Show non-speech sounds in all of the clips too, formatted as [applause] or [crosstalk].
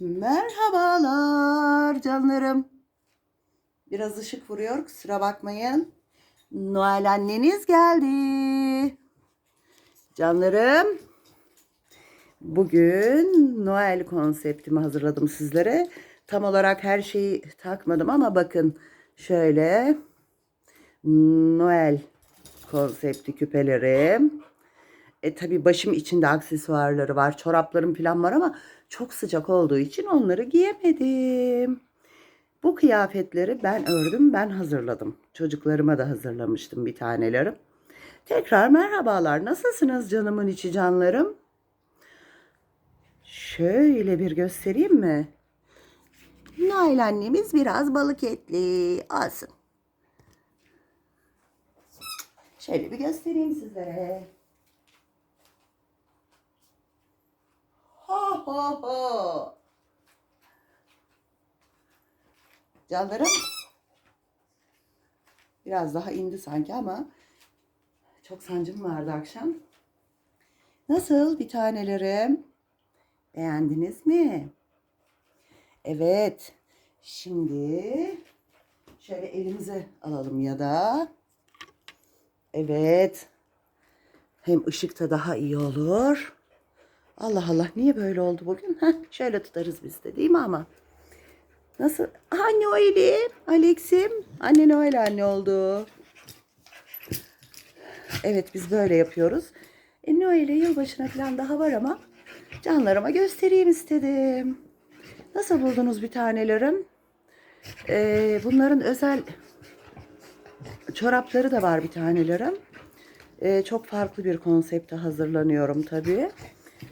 Merhabalar canlarım. Biraz ışık vuruyor kusura bakmayın. Noel anneniz geldi. Canlarım. Bugün Noel konseptimi hazırladım sizlere. Tam olarak her şeyi takmadım ama bakın şöyle Noel konsepti küpelerim. E tabi başım içinde aksesuarları var, çoraplarım falan var ama çok sıcak olduğu için onları giyemedim. Bu kıyafetleri ben ördüm, ben hazırladım. Çocuklarıma da hazırlamıştım bir tanelerim. Tekrar merhabalar. Nasılsınız canımın içi canlarım? Şöyle bir göstereyim mi? Nail annemiz biraz balık etli. Alsın. Şöyle bir göstereyim sizlere. Ho ho ho. Canlarım. Biraz daha indi sanki ama çok sancım vardı akşam. Nasıl bir tanelerim? Beğendiniz mi? Evet. Şimdi şöyle elimize alalım ya da. Evet. Hem ışıkta daha iyi olur. Allah Allah niye böyle oldu bugün? Şöyle tutarız biz de değil mi ama? Nasıl? Anne Noel'im, Alex'im. Anne Noel anne oldu. Evet biz böyle yapıyoruz. E, Noel'e yılbaşına falan daha var ama canlarıma göstereyim istedim. Nasıl buldunuz bir tanelerim? E, bunların özel çorapları da var bir tanelerim. E, çok farklı bir konsepte hazırlanıyorum tabii.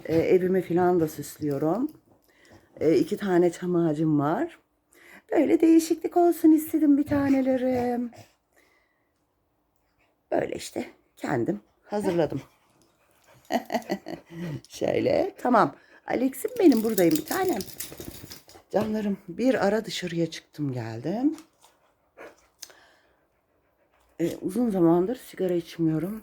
E, evimi falan da süslüyorum. E, iki tane çam ağacım var. Böyle değişiklik olsun istedim bir tanelerim. Böyle işte kendim hazırladım. [laughs] Şöyle tamam. Alex'im benim buradayım bir tanem. Canlarım bir ara dışarıya çıktım geldim. E, uzun zamandır sigara içmiyorum.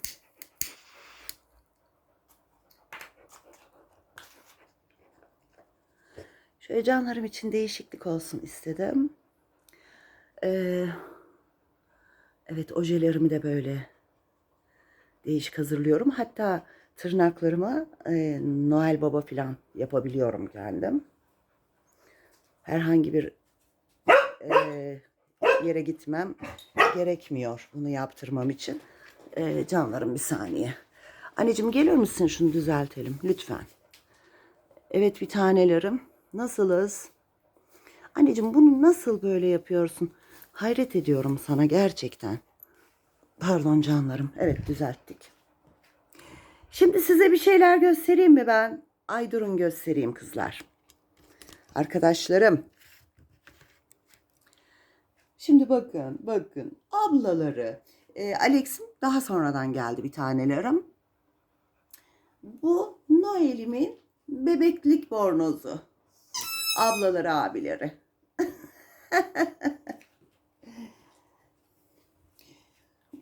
Şöyle canlarım için değişiklik olsun istedim. Ee, evet ojelerimi de böyle değişik hazırlıyorum. Hatta tırnaklarımı e, Noel Baba falan yapabiliyorum kendim. Herhangi bir e, yere gitmem gerekmiyor bunu yaptırmam için. E, canlarım bir saniye. Anneciğim gelir misin şunu düzeltelim lütfen. Evet bir tanelerim. Nasılız? Anneciğim bunu nasıl böyle yapıyorsun? Hayret ediyorum sana gerçekten. Pardon canlarım. Evet düzelttik. Şimdi size bir şeyler göstereyim mi ben? Ay durun göstereyim kızlar. Arkadaşlarım. Şimdi bakın bakın ablaları. E, Alex'im daha sonradan geldi bir tanelerim. Bu Noel'imin bebeklik bornozu ablaları abileri. [laughs]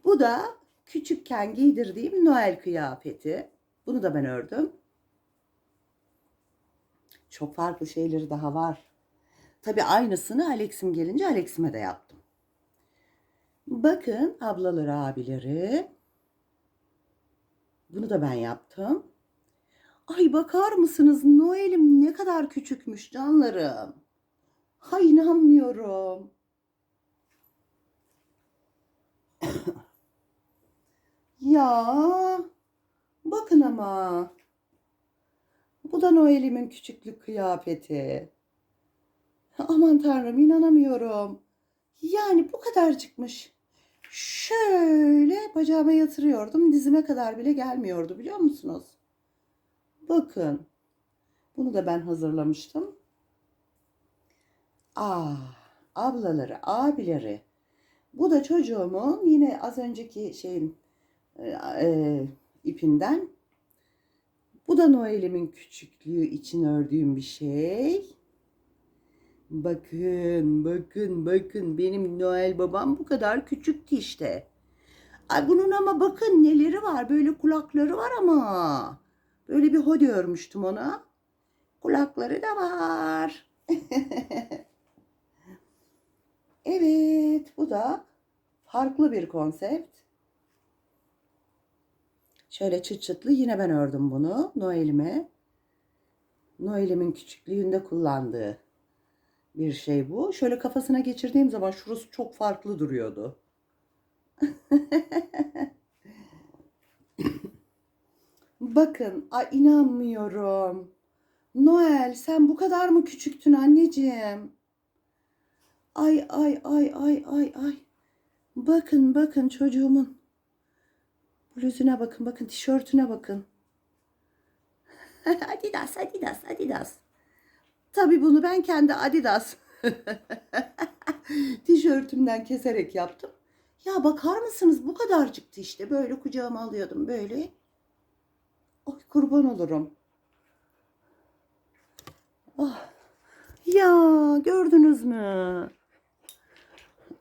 Bu da küçükken giydirdiğim Noel kıyafeti. Bunu da ben ördüm. Çok farklı şeyleri daha var. Tabii aynısını Alex'im gelince Alex'ime de yaptım. Bakın ablaları abileri. Bunu da ben yaptım. Ay bakar mısınız Noel'im ne kadar küçükmüş canlarım. Hay inanmıyorum. [coughs] ya bakın ama. Bu da Noel'imin küçüklük kıyafeti. Aman tanrım inanamıyorum. Yani bu kadar çıkmış. Şöyle bacağıma yatırıyordum. Dizime kadar bile gelmiyordu biliyor musunuz? Bakın. Bunu da ben hazırlamıştım. Aa, ablaları, abileri. Bu da çocuğumun yine az önceki şeyin e, e, ipinden. Bu da Noel'imin küçüklüğü için ördüğüm bir şey. Bakın, bakın, bakın. Benim Noel babam bu kadar küçüktü işte. Ay bunun ama bakın neleri var. Böyle kulakları var ama. Böyle bir hoodie örmüştüm ona. Kulakları da var. [laughs] evet, bu da farklı bir konsept. Şöyle çıt çıtlı yine ben ördüm bunu Noel'ime. Noel'imin küçüklüğünde kullandığı bir şey bu. Şöyle kafasına geçirdiğim zaman şurası çok farklı duruyordu. [laughs] Bakın, a inanmıyorum. Noel, sen bu kadar mı küçüktün anneciğim? Ay ay ay ay ay ay. Bakın bakın çocuğumun bluzuna bakın bakın tişörtüne bakın. [laughs] Adidas Adidas Adidas. Tabii bunu ben kendi Adidas [laughs] tişörtümden keserek yaptım. Ya bakar mısınız bu kadarcıktı işte böyle kucağıma alıyordum böyle. Ay kurban olurum. Ah. Ya gördünüz mü?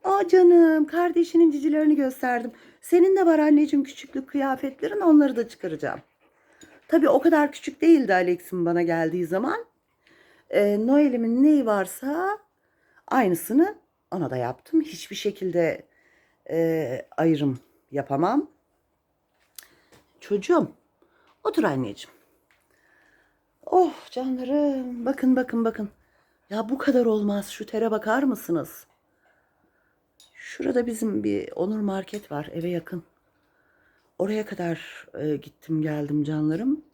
Aa canım kardeşinin cicilerini gösterdim. Senin de var anneciğim küçüklük kıyafetlerin onları da çıkaracağım. Tabii o kadar küçük değildi Alex'in bana geldiği zaman. Ee, Noel'imin neyi varsa aynısını ona da yaptım. Hiçbir şekilde e, ayrım yapamam. Çocuğum otur anneciğim. Oh canlarım bakın bakın bakın. Ya bu kadar olmaz şu tere bakar mısınız? Şurada bizim bir Onur Market var eve yakın. Oraya kadar e, gittim geldim canlarım.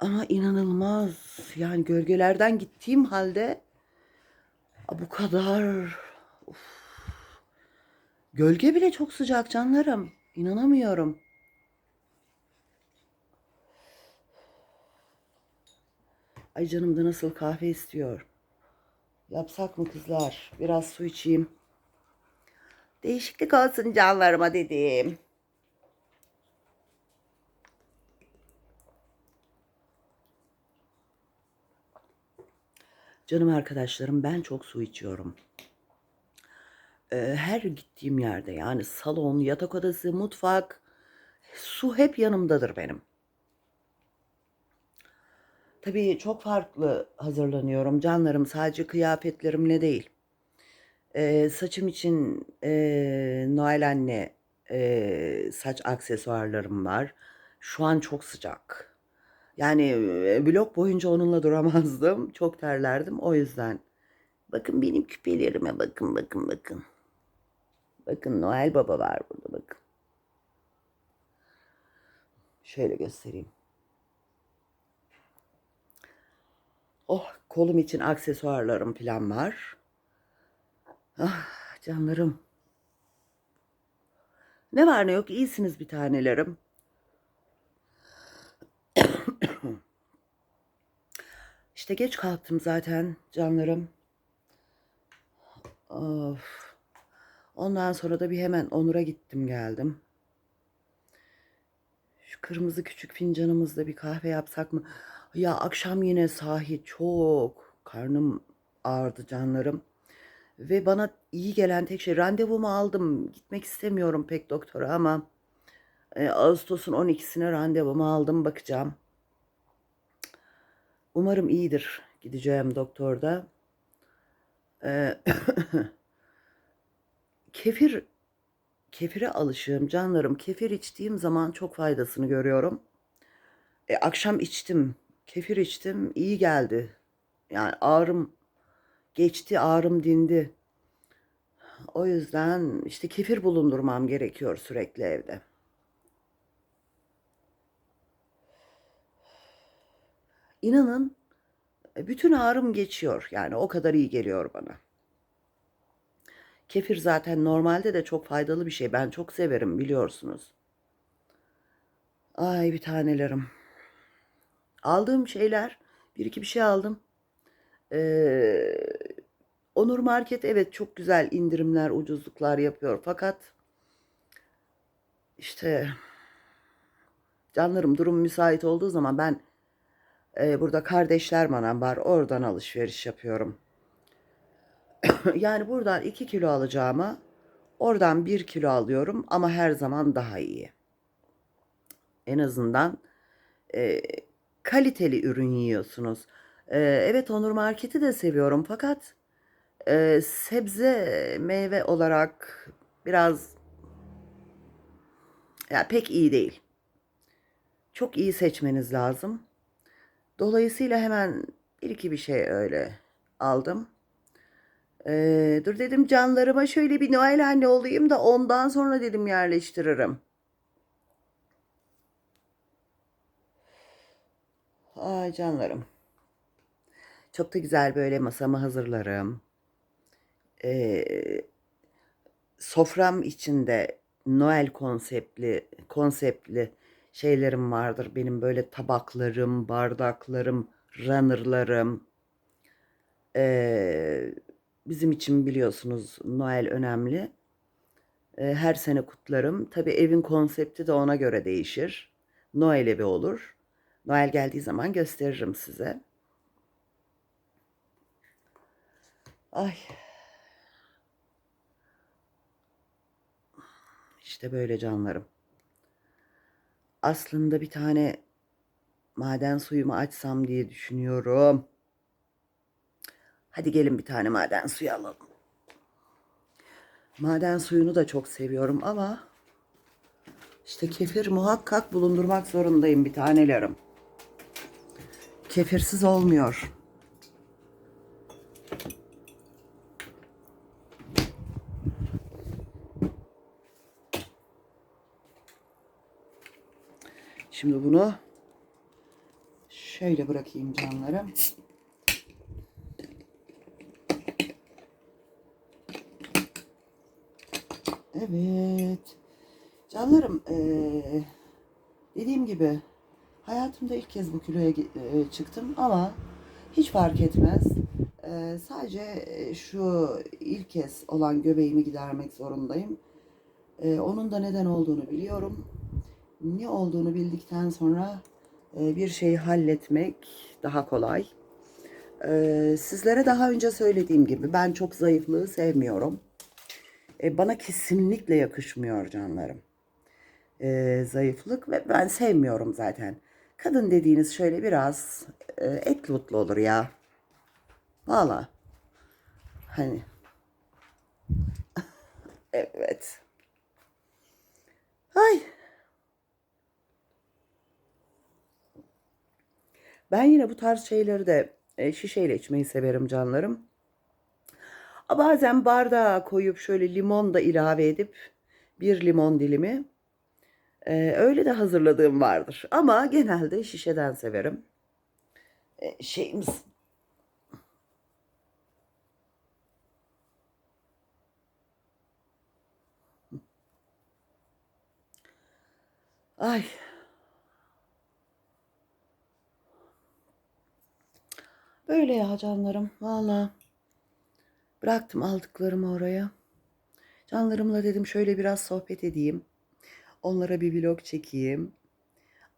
Ama inanılmaz yani gölgelerden gittiğim halde bu kadar Uf. Gölge bile çok sıcak canlarım. İnanamıyorum. Ay canım da nasıl kahve istiyor. Yapsak mı kızlar? Biraz su içeyim. Değişiklik olsun canlarıma dedim. Canım arkadaşlarım ben çok su içiyorum. Ee, her gittiğim yerde yani salon, yatak odası, mutfak su hep yanımdadır benim. Tabii çok farklı hazırlanıyorum canlarım sadece kıyafetlerimle değil. Ee, saçım için e, Noel anne e, saç aksesuarlarım var. Şu an çok sıcak. Yani e, blok boyunca onunla duramazdım. [laughs] Çok terlerdim o yüzden. Bakın benim küpelerime bakın bakın bakın. Bakın Noel Baba var burada bakın. Şöyle göstereyim. Oh kolum için aksesuarlarım falan var. Ah canlarım. Ne var ne yok iyisiniz bir tanelerim. [coughs] İşte geç kalktım zaten canlarım. Of. Ondan sonra da bir hemen Onur'a gittim geldim. Şu kırmızı küçük fincanımızda bir kahve yapsak mı? Ya akşam yine sahi çok karnım ağrıdı canlarım. Ve bana iyi gelen tek şey randevumu aldım. Gitmek istemiyorum pek doktora ama e, Ağustos'un 12'sine randevumu aldım bakacağım. Umarım iyidir gideceğim doktorda. E, [coughs] kefir kefire alışığım canlarım. Kefir içtiğim zaman çok faydasını görüyorum. E, akşam içtim. Kefir içtim. iyi geldi. Yani ağrım geçti, ağrım dindi. O yüzden işte kefir bulundurmam gerekiyor sürekli evde. İnanın e, bütün ağrım geçiyor. Yani o kadar iyi geliyor bana. Kefir zaten normalde de çok faydalı bir şey. Ben çok severim biliyorsunuz. Ay bir tanelerim. Aldığım şeyler, bir iki bir şey aldım. Ee, Onur Market evet çok güzel indirimler, ucuzluklar yapıyor. Fakat işte canlarım durum müsait olduğu zaman ben e, burada kardeşler manam var. Oradan alışveriş yapıyorum. [coughs] yani buradan 2 kilo alacağıma oradan 1 kilo alıyorum ama her zaman daha iyi. En azından e, kaliteli ürün yiyorsunuz. Ee, evet Onur Market'i de seviyorum fakat e, sebze meyve olarak biraz ya pek iyi değil. Çok iyi seçmeniz lazım. Dolayısıyla hemen bir iki bir şey öyle aldım. Ee, dur dedim canlarıma şöyle bir Noel anne olayım da ondan sonra dedim yerleştiririm. Ay canlarım. Çok da güzel böyle masamı hazırlarım. Ee, sofram içinde Noel konseptli konseptli şeylerim vardır. Benim böyle tabaklarım, bardaklarım, runnerlarım. Ee, bizim için biliyorsunuz Noel önemli. Ee, her sene kutlarım. Tabii evin konsepti de ona göre değişir. Noel evi olur. Noel geldiği zaman gösteririm size. Ay. İşte böyle canlarım. Aslında bir tane maden suyumu açsam diye düşünüyorum. Hadi gelin bir tane maden suyu alalım. Maden suyunu da çok seviyorum ama işte kefir muhakkak bulundurmak zorundayım bir tanelerim. Kefirsiz olmuyor. Şimdi bunu şöyle bırakayım canlarım. Evet. Canlarım eee, dediğim gibi hayatımda ilk kez bu kiloya eee, çıktım ama hiç fark etmez. Eee, sadece eee, şu ilk kez olan göbeğimi gidermek zorundayım. Onun da neden olduğunu biliyorum. Ne olduğunu bildikten sonra bir şeyi halletmek daha kolay. Sizlere daha önce söylediğim gibi ben çok zayıflığı sevmiyorum. E, bana kesinlikle yakışmıyor canlarım. E, zayıflık ve ben sevmiyorum zaten. Kadın dediğiniz şöyle biraz e, etli butlu olur ya. Valla. Hani. [laughs] Evet. Ay. Ben yine bu tarz şeyleri de e, şişeyle içmeyi severim canlarım. Bazen bardağa koyup şöyle limon da ilave edip bir limon dilimi e, öyle de hazırladığım vardır. Ama genelde şişeden severim. E, şeyimiz ay böyle ya canlarım valla bıraktım aldıklarımı oraya. Canlarımla dedim şöyle biraz sohbet edeyim. Onlara bir vlog çekeyim.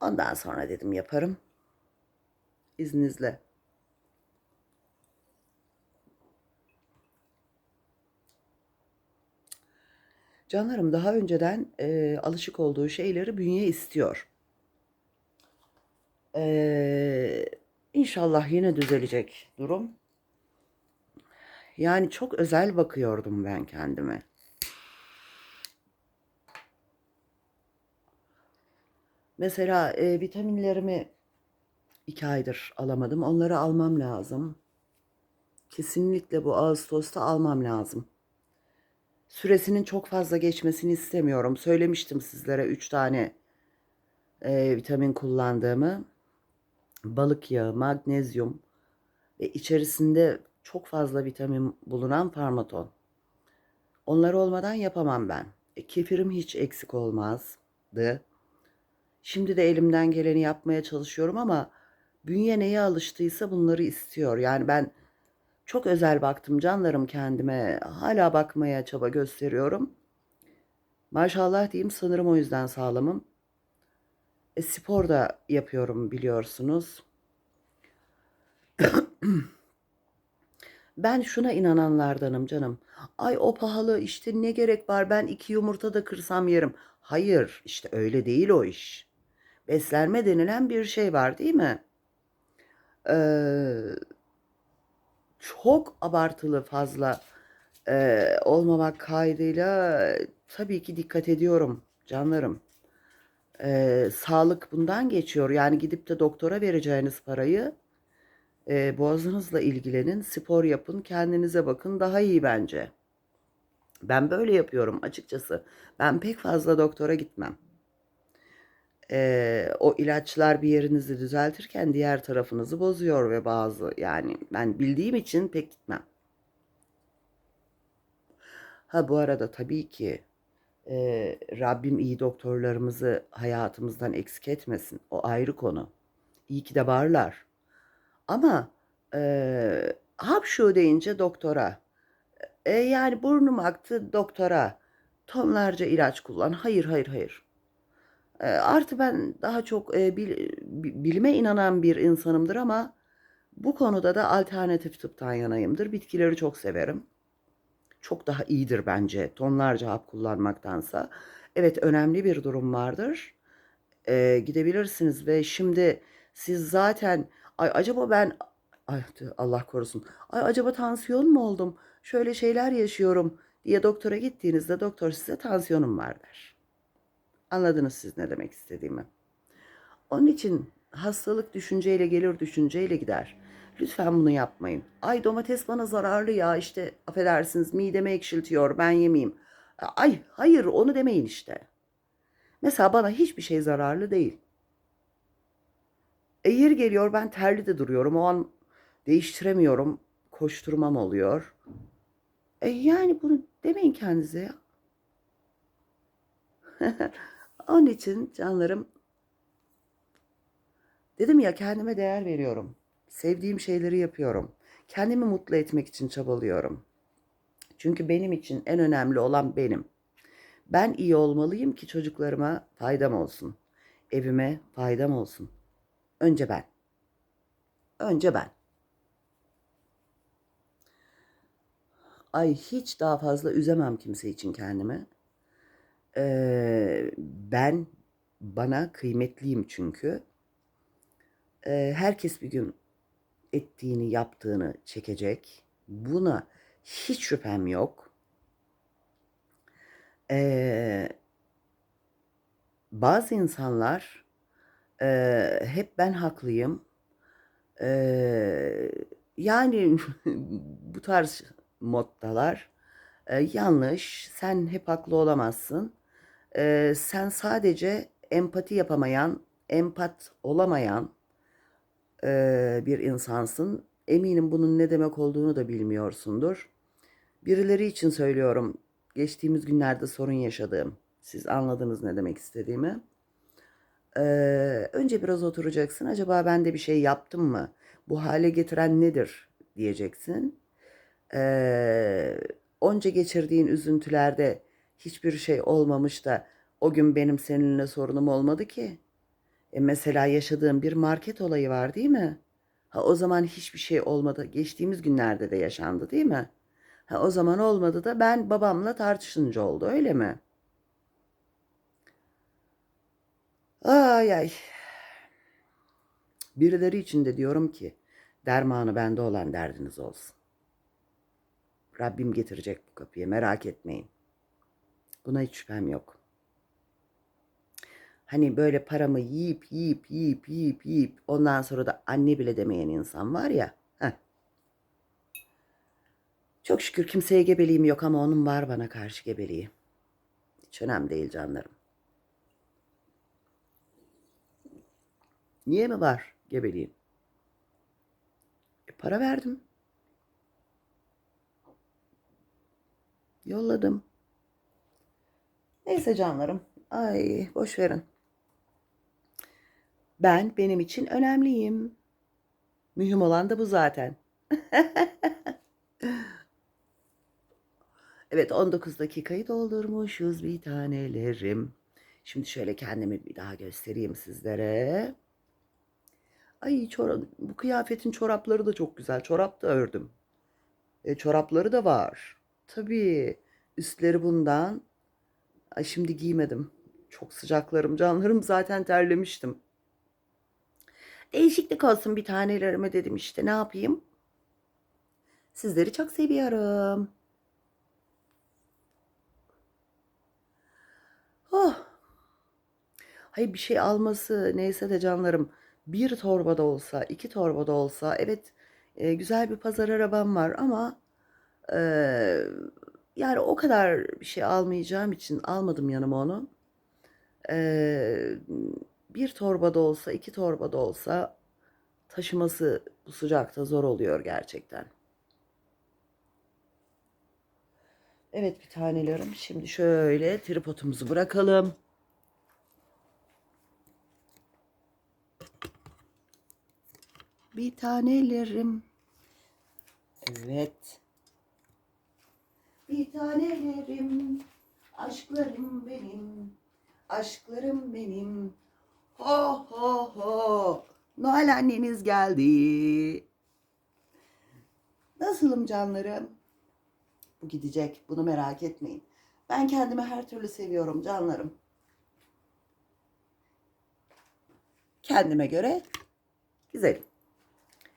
Ondan sonra dedim yaparım. İzninizle. Canlarım daha önceden e, alışık olduğu şeyleri bünye istiyor. E, inşallah yine düzelecek durum. Yani çok özel bakıyordum ben kendime. Mesela e, vitaminlerimi iki aydır alamadım. Onları almam lazım. Kesinlikle bu Ağustos'ta almam lazım. Süresinin çok fazla geçmesini istemiyorum. Söylemiştim sizlere 3 tane e, vitamin kullandığımı. Balık yağı, magnezyum ve içerisinde çok fazla vitamin bulunan farmaton. Onlar olmadan yapamam ben. E, kefirim hiç eksik olmazdı. Şimdi de elimden geleni yapmaya çalışıyorum ama bünye neye alıştıysa bunları istiyor. Yani ben çok özel baktım canlarım kendime. Hala bakmaya çaba gösteriyorum. Maşallah diyeyim sanırım o yüzden sağlamım. E, spor da yapıyorum biliyorsunuz. [coughs] Ben şuna inananlardanım canım. Ay o pahalı işte ne gerek var ben iki yumurta da kırsam yerim. Hayır işte öyle değil o iş. Beslenme denilen bir şey var değil mi? Ee, çok abartılı fazla e, olmamak kaydıyla tabii ki dikkat ediyorum canlarım. Ee, sağlık bundan geçiyor. Yani gidip de doktora vereceğiniz parayı e, boğazınızla ilgilenin, spor yapın, kendinize bakın daha iyi bence. Ben böyle yapıyorum açıkçası. Ben pek fazla doktora gitmem. Ee, o ilaçlar bir yerinizi düzeltirken diğer tarafınızı bozuyor ve bazı yani ben bildiğim için pek gitmem. Ha bu arada tabii ki e, Rabbim iyi doktorlarımızı hayatımızdan eksik etmesin. O ayrı konu. İyi ki de varlar. Ama e, hapşu deyince doktora. E, yani burnum aktı doktora. Tonlarca ilaç kullan. Hayır hayır hayır. Artı ben daha çok bil- bi- bilime inanan bir insanımdır ama bu konuda da alternatif tıptan yanayımdır. Bitkileri çok severim. Çok daha iyidir bence tonlarca hap kullanmaktansa. Evet önemli bir durum vardır. E, gidebilirsiniz ve şimdi siz zaten ay acaba ben ay Allah korusun. Ay acaba tansiyon mu oldum? Şöyle şeyler yaşıyorum diye doktora gittiğinizde doktor size tansiyonum var der. Anladınız siz ne demek istediğimi. Onun için hastalık düşünceyle gelir, düşünceyle gider. Lütfen bunu yapmayın. Ay domates bana zararlı ya işte affedersiniz midemi ekşiltiyor ben yemeyeyim. Ay hayır onu demeyin işte. Mesela bana hiçbir şey zararlı değil. E geliyor ben terli de duruyorum. O an değiştiremiyorum. Koşturmam oluyor. E yani bunu demeyin kendinize ya. [laughs] Onun için canlarım dedim ya kendime değer veriyorum. Sevdiğim şeyleri yapıyorum. Kendimi mutlu etmek için çabalıyorum. Çünkü benim için en önemli olan benim. Ben iyi olmalıyım ki çocuklarıma faydam olsun. Evime faydam olsun. Önce ben. Önce ben. Ay hiç daha fazla üzemem kimse için kendimi. Ee, ben bana kıymetliyim çünkü. Ee, herkes bir gün ettiğini yaptığını çekecek. Buna hiç şüphem yok. Ee, bazı insanlar e, hep ben haklıyım. Ee, yani [laughs] bu tarz moddalar e, yanlış. Sen hep haklı olamazsın. Ee, sen sadece empati yapamayan, empat olamayan e, bir insansın. Eminim bunun ne demek olduğunu da bilmiyorsundur. Birileri için söylüyorum. Geçtiğimiz günlerde sorun yaşadığım. Siz anladınız ne demek istediğimi. Ee, önce biraz oturacaksın. Acaba ben de bir şey yaptım mı? Bu hale getiren nedir diyeceksin. Ee, onca geçirdiğin üzüntülerde hiçbir şey olmamış da o gün benim seninle sorunum olmadı ki. E mesela yaşadığım bir market olayı var değil mi? Ha o zaman hiçbir şey olmadı. Geçtiğimiz günlerde de yaşandı değil mi? Ha o zaman olmadı da ben babamla tartışınca oldu öyle mi? Ay ay. Birileri için de diyorum ki dermanı bende olan derdiniz olsun. Rabbim getirecek bu kapıya merak etmeyin. Buna hiç şüphem yok. Hani böyle paramı yiyip yiyip yiyip yiyip yiyip ondan sonra da anne bile demeyen insan var ya. Heh. Çok şükür kimseye gebeliğim yok ama onun var bana karşı gebeliği. Hiç önemli değil canlarım. Niye mi var gebeliğim? E, para verdim. Yolladım. Neyse canlarım. Ay boş verin. Ben benim için önemliyim. Mühim olan da bu zaten. [laughs] evet 19 dakikayı doldurmuşuz bir tanelerim. Şimdi şöyle kendimi bir daha göstereyim sizlere. Ay çorap, bu kıyafetin çorapları da çok güzel. Çorap da ördüm. E, çorapları da var. Tabii üstleri bundan. Ay şimdi giymedim. Çok sıcaklarım, canlarım zaten terlemiştim. Değişiklik olsun bir tanelerime dedim işte ne yapayım. Sizleri çok seviyorum. Oh. Hayır bir şey alması neyse de canlarım bir torbada olsa iki torbada olsa evet e, güzel bir pazar arabam var ama e, yani o kadar bir şey almayacağım için almadım yanıma onu. E, bir torbada olsa iki torbada olsa taşıması bu sıcakta zor oluyor gerçekten. Evet bir tanelerim. Şimdi şöyle tripodumuzu bırakalım. Bir tanelerim. Evet. Bir tanelerim. Aşklarım benim. Aşklarım benim. Ho ho ho. Noel anneniz geldi. Nasılım canlarım? Bu gidecek. Bunu merak etmeyin. Ben kendimi her türlü seviyorum canlarım. Kendime göre güzelim.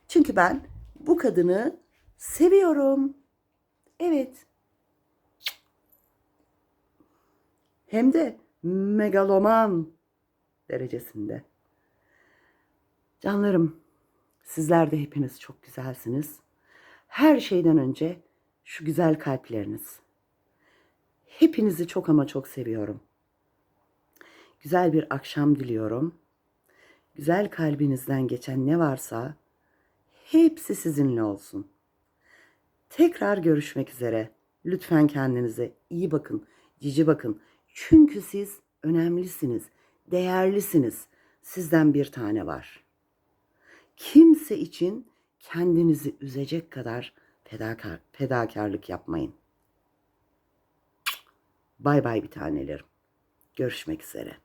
Çünkü ben bu kadını seviyorum. Evet. Hem de megaloman derecesinde. Canlarım, sizler de hepiniz çok güzelsiniz. Her şeyden önce şu güzel kalpleriniz. Hepinizi çok ama çok seviyorum. Güzel bir akşam diliyorum. Güzel kalbinizden geçen ne varsa hepsi sizinle olsun. Tekrar görüşmek üzere. Lütfen kendinize iyi bakın, cici bakın. Çünkü siz önemlisiniz, değerlisiniz. Sizden bir tane var. Kimse için kendinizi üzecek kadar fedakar, fedakarlık yapmayın. Bay bay bir tanelerim. Görüşmek üzere.